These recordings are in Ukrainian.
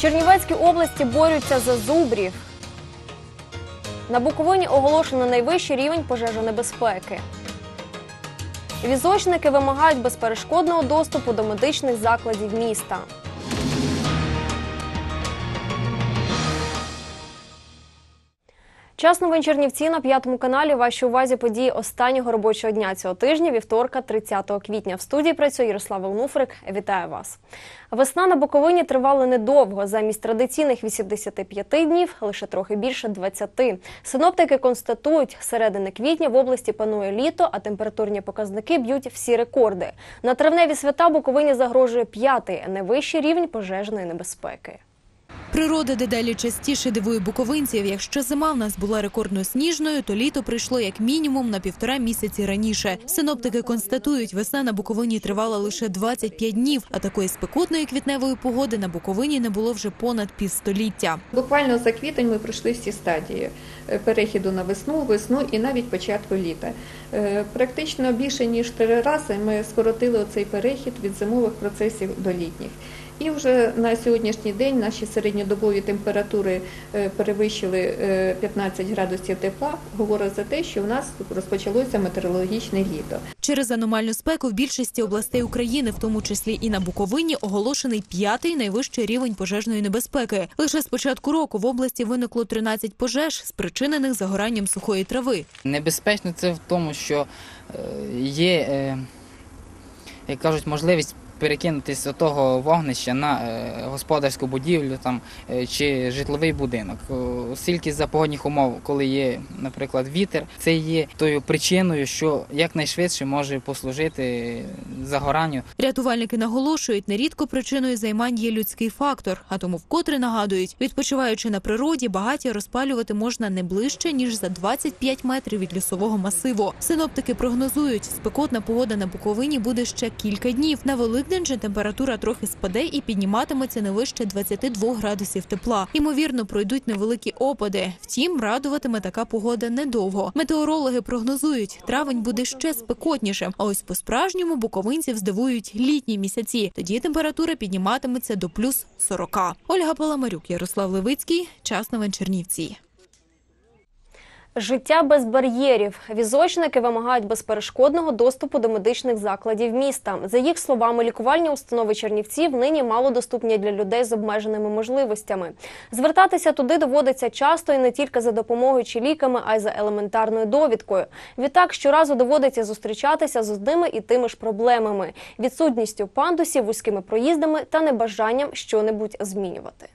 Чернівецькій області борються за зубрів. На Буковині оголошено найвищий рівень пожежонебезпеки. Візочники вимагають безперешкодного доступу до медичних закладів міста. Час новин Чернівці на п'ятому каналі. Вашій увазі події останнього робочого дня цього тижня, вівторка, 30 квітня. В студії працює Ярослава Лнуфрик. Вітаю вас. Весна на Буковині тривала недовго. Замість традиційних 85 днів лише трохи більше 20. Синоптики констатують, середини квітня в області панує літо, а температурні показники б'ють всі рекорди. На травневі свята Буковині загрожує п'ятий найвищий рівень пожежної небезпеки. Природа дедалі частіше дивує буковинців. Якщо зима в нас була рекордно сніжною, то літо прийшло як мінімум на півтора місяці раніше. Синоптики констатують, весна на Буковині тривала лише 25 днів, а такої спекотної квітневої погоди на Буковині не було вже понад півстоліття. Буквально за квітень ми пройшли всі стадії е, перехіду на весну, весну і навіть початку літа. Е, Практично більше ніж три рази ми скоротили оцей перехід від зимових процесів до літніх. І вже на сьогоднішній день наші середньодобові температури е, перевищили е, 15 градусів тепла, говорить за те, що в нас розпочалося метеорологічне літо. Через аномальну спеку в більшості областей України, в тому числі і на Буковині, оголошений п'ятий найвищий рівень пожежної небезпеки. Лише з початку року в області виникло 13 пожеж, спричинених загоранням сухої трави. Небезпечно це в тому, що е, є, е, як кажуть, можливість перекинутися з того вогнища на е, господарську будівлю там, е, чи житловий будинок. Оскільки за погодних умов, коли є, наприклад, вітер, це є тою причиною, що якнайшвидше може послужити загоранню Рятувальники наголошують, нерідко причиною займань є людський фактор, а тому вкотре нагадують, відпочиваючи на природі, багаття розпалювати можна не ближче ніж за 25 метрів від лісового масиву. Синоптики прогнозують, спекотна погода на Буковині буде ще кілька днів. На Великдень же температура трохи спаде і підніматиметься не вище 22 градусів тепла. Ймовірно, пройдуть невеликі опади. Втім, радуватиме така погода недовго. Метеорологи прогнозують, травень буде ще спекотнішим. А ось по-справжньому буковинців здивують літні місяці. Тоді температура підніматиметься до плюс 40. Ольга Паламарюк, Ярослав Левицький. Час новин Чернівці. Життя без бар'єрів. Візочники вимагають безперешкодного доступу до медичних закладів міста. За їх словами, лікувальні установи Чернівців нині мало доступні для людей з обмеженими можливостями. Звертатися туди доводиться часто і не тільки за допомогою чи ліками, а й за елементарною довідкою. Відтак щоразу доводиться зустрічатися з одними і тими ж проблемами: відсутністю пандусів, вузькими проїздами та небажанням щонебудь змінювати.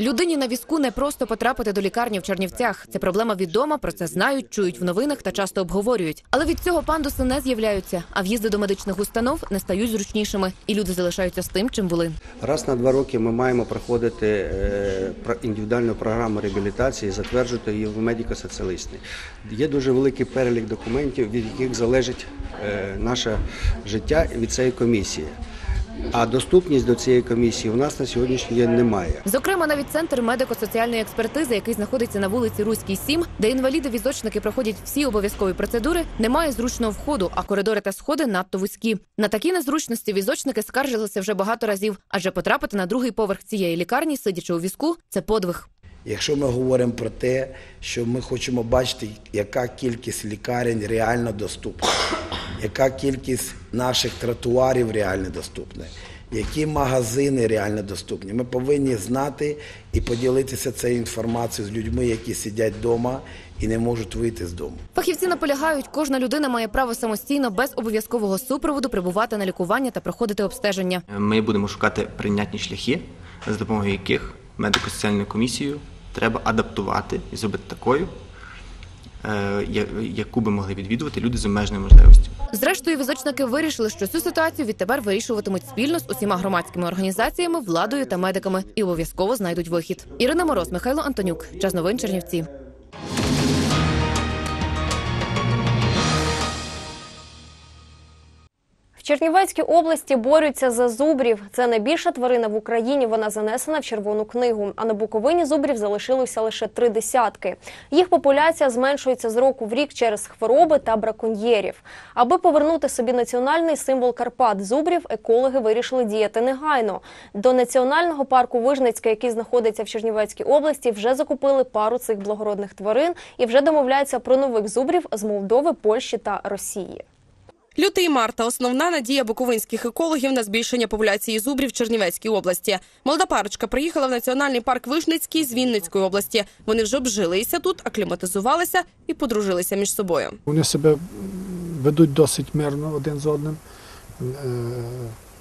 Людині на візку не просто потрапити до лікарні в Чернівцях. Це проблема відома, про це знають, чують в новинах та часто обговорюють. Але від цього пандуси не з'являються, а в'їзди до медичних установ не стають зручнішими, і люди залишаються з тим, чим були. Раз на два роки ми маємо проходити е, індивідуальну програму реабілітації, затверджувати її в медико-соціалісти. Є дуже великий перелік документів, від яких залежить е, наше життя від цієї комісії. А доступність до цієї комісії у нас на сьогоднішній день немає. Зокрема, навіть центр медико-соціальної експертизи, який знаходиться на вулиці Руській 7, де інваліди-візочники проходять всі обов'язкові процедури, немає зручного входу, а коридори та сходи надто вузькі. На такі незручності візочники скаржилися вже багато разів, адже потрапити на другий поверх цієї лікарні, сидячи у візку, це подвиг. Якщо ми говоримо про те, що ми хочемо бачити, яка кількість лікарень реально доступна, яка кількість наших тротуарів реально доступна, які магазини реально доступні, ми повинні знати і поділитися цією інформацією з людьми, які сидять вдома і не можуть вийти з дому. Фахівці наполягають, кожна людина має право самостійно без обов'язкового супроводу прибувати на лікування та проходити обстеження. Ми будемо шукати прийнятні шляхи, за допомогою яких медико-соціальну комісію треба адаптувати і зробити такою, е, яку би могли відвідувати люди з обмеженою можливістю. Зрештою, візочники вирішили, що цю ситуацію відтепер вирішуватимуть спільно з усіма громадськими організаціями, владою та медиками і обов'язково знайдуть вихід. Ірина Мороз, Михайло Антонюк. Час новин Чернівці. Чернівецькій області борються за зубрів. Це найбільша тварина в Україні. Вона занесена в червону книгу. А на Буковині зубрів залишилося лише три десятки. Їх популяція зменшується з року в рік через хвороби та браконьєрів. Аби повернути собі національний символ Карпат зубрів, екологи вирішили діяти негайно. До національного парку Вижницьке, який знаходиться в Чернівецькій області, вже закупили пару цих благородних тварин і вже домовляються про нових зубрів з Молдови, Польщі та Росії. Лютий марта основна надія буковинських екологів на збільшення популяції зубрів в Чернівецькій області. Молода парочка приїхала в національний парк Вишницький з Вінницької області. Вони вже обжилися тут, акліматизувалися і подружилися між собою. Вони себе ведуть досить мирно один з одним. Е,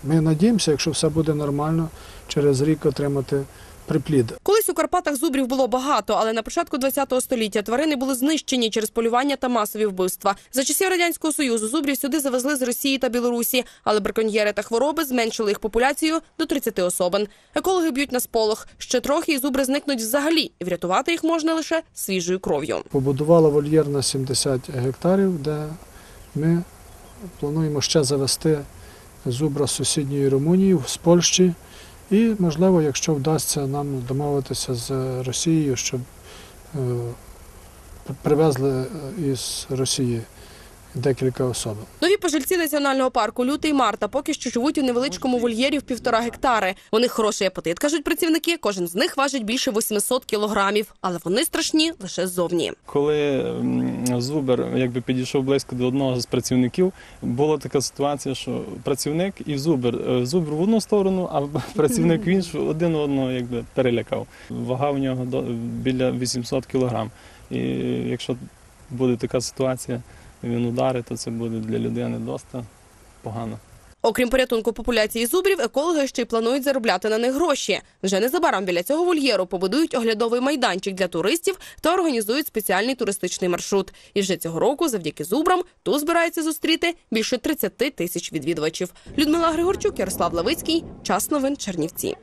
Ми надіємося, якщо все буде нормально, через рік отримати приплід. Колись у Карпатах зубрів було багато, але на початку ХХ століття тварини були знищені через полювання та масові вбивства. За часів радянського союзу зубрів сюди завезли з Росії та Білорусі, але браконьєри та хвороби зменшили їх популяцію до 30 особин. Екологи б'ють на сполох. Ще трохи і зубри зникнуть взагалі, і врятувати їх можна лише свіжою кров'ю. Побудувала вольєр на 70 гектарів, де ми плануємо ще завести зубра з сусідньої Румунії, з Польщі. І, можливо, якщо вдасться нам домовитися з Росією, щоб е, привезли е, із Росії декілька особ. Нові пожильці національного парку Лютий Марта поки що живуть у невеличкому вольєрі в півтора гектари. У них хороший апетит, кажуть працівники. Кожен з них важить більше 800 кілограмів, але вони страшні лише ззовні. Коли Зубер якби підійшов близько до одного з працівників, була така ситуація, що працівник і Зубер е, Зубер в одну сторону, а працівник в іншу один одного якби перелякав. Вага в нього до біля 800 кілограм. І якщо буде така ситуація, він ударить, то це буде для людини доста погано. Окрім порятунку популяції зубрів, екологи ще й планують заробляти на них гроші. Вже незабаром біля цього вольєру побудують оглядовий майданчик для туристів та організують спеціальний туристичний маршрут. І вже цього року, завдяки зубрам, тут збирається зустріти більше 30 тисяч відвідувачів. Людмила Григорчук, Ярослав Лавицький. Час новин Чернівці.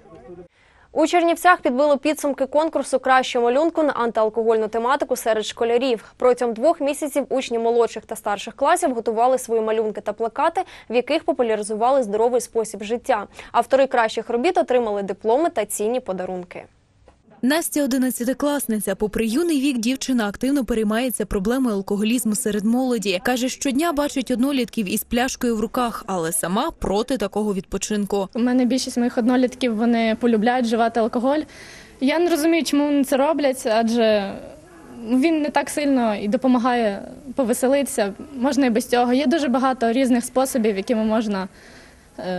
У Чернівцях підбило підсумки конкурсу кращого малюнку на антиалкогольну тематику серед школярів. Протягом двох місяців учні молодших та старших класів готували свої малюнки та плакати, в яких популяризували здоровий спосіб життя. Автори кращих робіт отримали дипломи та цінні подарунки. Настя, одинадцятикласниця, попри юний вік, дівчина активно переймається проблемою алкоголізму серед молоді. каже, щодня бачить однолітків із пляшкою в руках, але сама проти такого відпочинку. У мене більшість моїх однолітків вони полюбляють вживати алкоголь. Я не розумію, чому вони це роблять, адже він не так сильно і допомагає повеселитися. Можна і без цього. Є дуже багато різних способів, якими можна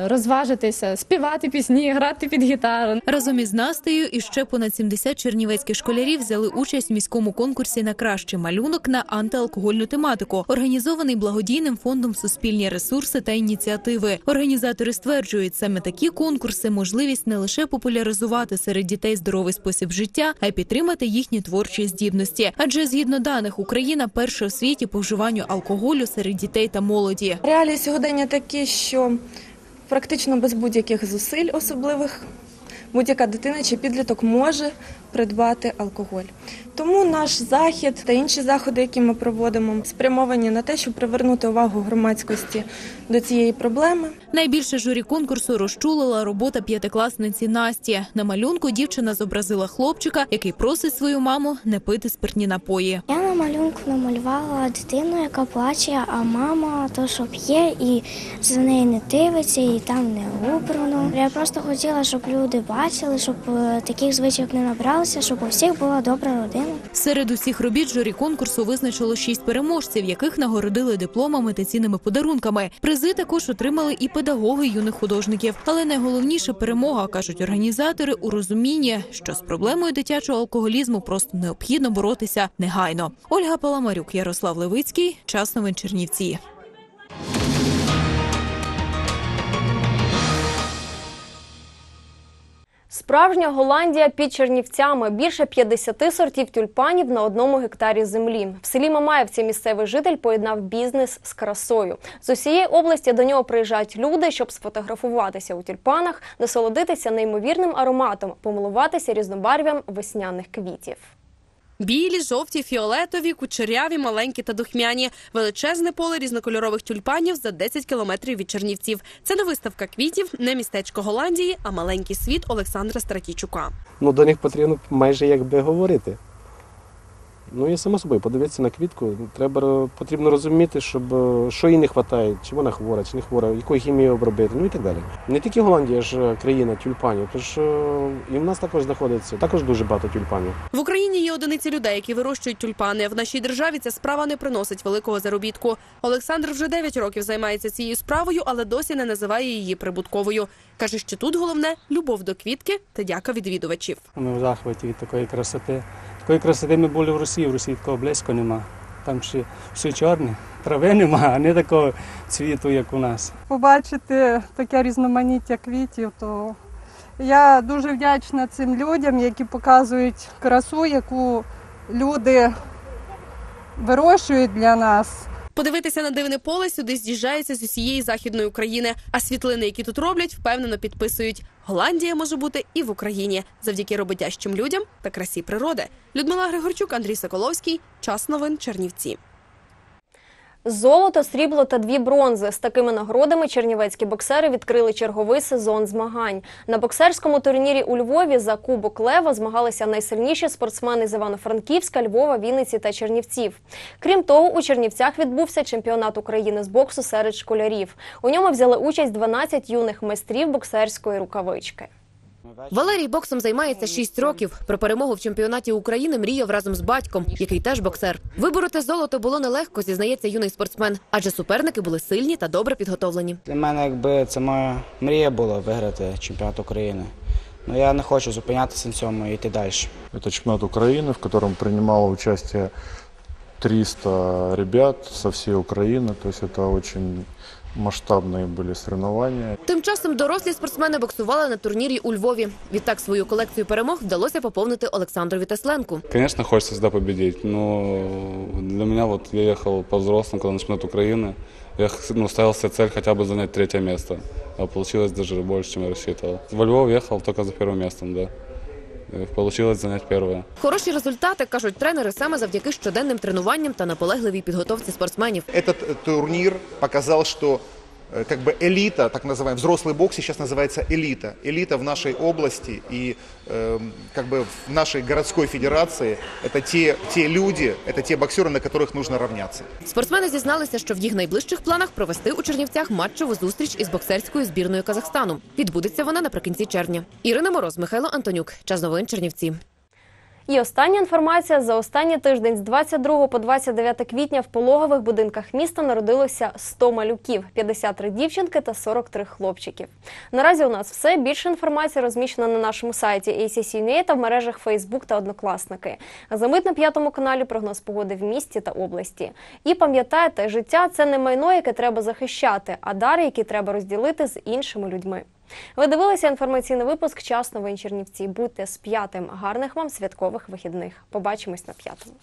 розважитися, співати пісні, грати під гітару. Разом із Настею і ще понад 70 чернівецьких школярів взяли участь в міському конкурсі на кращий малюнок на антиалкогольну тематику, організований благодійним фондом Суспільні ресурси та ініціативи. Організатори стверджують, саме такі конкурси можливість не лише популяризувати серед дітей здоровий спосіб життя, а й підтримати їхні творчі здібності. Адже згідно даних, Україна перша у світі по вживанню алкоголю серед дітей та молоді. Реалії сьогодення такі, що практично без будь-яких зусиль особливих. Будь-яка дитина чи підліток може придбати алкоголь. Тому наш захід та інші заходи, які ми проводимо, спрямовані на те, щоб привернути увагу громадськості до цієї проблеми. Найбільше журі конкурсу розчулила робота п'ятикласниці Насті. На малюнку дівчина зобразила хлопчика, який просить свою маму не пити спиртні напої. Я на малюнку намалювала дитину, яка плаче, а мама то, що п'є, і за нею не дивиться, і там не убрано. Я просто хотіла, щоб люди бачили, щоб е, таких звичок не набралося, щоб у всіх була добра родина. Серед усіх робіт журі конкурсу визначило шість переможців, яких нагородили дипломами та цінними подарунками. Призи також отримали і педагоги юних художників. Але найголовніша перемога кажуть організатори у розумінні, що з проблемою дитячого алкоголізму просто необхідно боротися негайно. Ольга Паламарюк, Ярослав Левицький, час новин Чернівці. Справжня Голландія під Чернівцями. Більше 50 сортів тюльпанів на одному гектарі землі. В селі Мамаєвці місцевий житель поєднав бізнес з красою. З усієї області до нього приїжджають люди, щоб сфотографуватися у тюльпанах, насолодитися неймовірним ароматом, помилуватися різнобарв'ям весняних квітів. Білі, жовті, фіолетові, кучеряві, маленькі та духмяні. Величезне поле різнокольорових тюльпанів за 10 кілометрів від Чернівців. Це не виставка квітів, не містечко Голландії, а маленький світ Олександра Стратічука. ну, до них потрібно майже якби говорити. Ну і само собою, подивитися на квітку. Треба потрібно розуміти, щоб е, що їй не вистачає, чи вона хвора, чи не хвора, яку хімію обробити, ну і так далі. Не тільки Голландія ж е, країна тюльпанів, тож е, і в нас також знаходиться також дуже багато тюльпанів. В Україні є одиниці людей, які вирощують тюльпани. В нашій державі ця справа не приносить великого заробітку. Олександр вже 9 років займається цією справою, але досі не називає її прибутковою. Каже, що тут головне любов до квітки та дяка відвідувачів. Ми в захваті від такої красоти. Такої красоти ми були в Росії, в Росії такого близько нема. Там ще все чорне, трави нема, а не такого цвіту, як у нас. побачити таке різноманіття квітів, то я дуже вдячна цим людям, які показують красу, яку люди вирощують для нас. Подивитися на дивне поле сюди з'їжджаються з усієї західної України. А світлини, які тут роблять, впевнено підписують. Голландія може бути і в Україні завдяки роботящим людям та красі природи. Людмила Григорчук, Андрій Соколовський. Час новин Чернівці. Золото, срібло та дві бронзи. З такими нагородами чернівецькі боксери відкрили черговий сезон змагань. На боксерському турнірі у Львові за Кубок Лева змагалися найсильніші спортсмени з Івано-Франківська, Львова, Вінниці та Чернівців. Крім того, у Чернівцях відбувся чемпіонат України з боксу серед школярів. У ньому взяли участь 12 юних майстрів боксерської рукавички. Валерій боксом займається 6 років. Про перемогу в чемпіонаті України мріяв разом з батьком, який теж боксер. Вибороти золото було нелегко, зізнається юний спортсмен, адже суперники були сильні та добре підготовлені. Для мене якби це моя мрія була виграти чемпіонат України. Ну я не хочу зупинятися на цьому і йти далі. Это чемпионат Украины, в котором принимало участие 300 ребят со всей Украины. То есть это очень масштабные были соревнования. Тим часом дорослі спортсмени боксували на турнірі у Львові. Відтак свою колекцію перемог вдалося поповнити Олександрові Тесленку. Конечно, хочется всегда победить, но для меня вот я ехал по-взрослому, когда на чемпионат Украины, я х- ну, ставил себе цель хотя бы занять третье место, а получилось даже больше, чем я рассчитывал. Во Львов ехал только за первым местом, да. Э, Получилось занять первое. Хороші результати кажуть тренери саме завдяки щоденним тренуванням та наполегливій підготовці спортсменів. Этот э, турнир показал, что э, как бы элита, так называемый взрослый бокс сейчас называется элита. Элита в нашей области и эм, как бы в нашей городской федерации это те, те люди, это те боксеры, на которых нужно равняться. Спортсмени зізналися, що в їх найближчих планах провести у Чернівцях матчову зустріч із боксерською збірною Казахстану. Відбудеться вона наприкінці червня. Ірина Мороз, Михайло Антонюк. Час новин Чернівці. І остання інформація за останній тиждень з 22 по 29 квітня в пологових будинках міста народилося 100 малюків, 53 дівчинки та 43 хлопчиків. Наразі у нас все. Більше інформації розміщено на нашому сайті ACC.UA та в мережах Facebook та Однокласники. А за мить на п'ятому каналі прогноз погоди в місті та області. І пам'ятайте, життя це не майно, яке треба захищати, а дар, який треба розділити з іншими людьми. Ви дивилися інформаційний випуск Час новин Чернівці. Будьте з п'ятим. Гарних вам святкових вихідних. Побачимось на п'ятому.